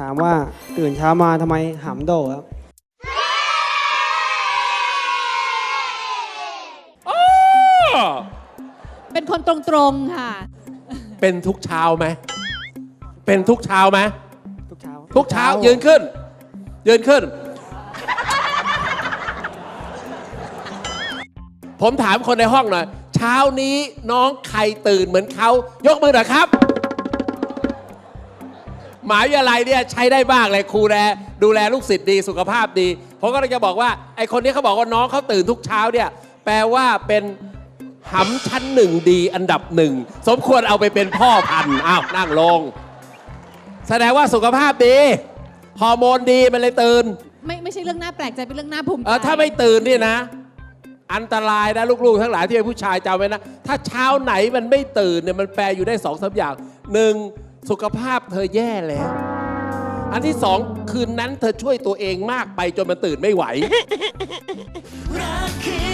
ถามว่าตื่นเช้ามาทำไมหำโดครับ เป็นคนตรงๆค่ะ เป็นทุกเช้าไหม เป็นทุกเช้าไหม ทุกเช้าทุกเช้ายืนขึ้น ยืนขึ้น ผมถามคนในห้องหน่อย เช้านี้น้องใครตื่นเหมือนเขายกมือหน่อยครับ หมหาวิทยาลัยเนี่ยใช้ได้บ้างเลยครูแลดูแลลูกศิษย์ดีสุขภาพดี ผมก็เลยจะบอกว่าไอคนนี้เขาบอกว่าน้องเขาตื่นทุกเช้าเนี่ยแปลว่าเป็นหำชั้นหนึ่งดีอันดับหนึ่งสมควรเอาไปเป็นพ่อพันธุ์อ้าวนั่งลง แสดงว่าสุขภาพดีฮอร์โมนดีมันเลยตื่นไม่ไม่ใช่เรื่องน่าแปลกใจเป็นเรื่องน่าภูมิใจเออถ้าไม่ตื่นเนี่ยนะ อันตรายนะลูกๆ ทั้งหลายที่เป็นผู้ชายจำไว้นะ ถ้าเช้าไหนมันไม่ตื่นเนี่ยมันแปลอยู่ได้สองสามอย่างหนึ่ง สุขภาพเธอแย่แล้ว อันที่สองคืนนั้นเธอช่วยตัวเองมากไปจนมันตื่นไม่ไหว รักคือ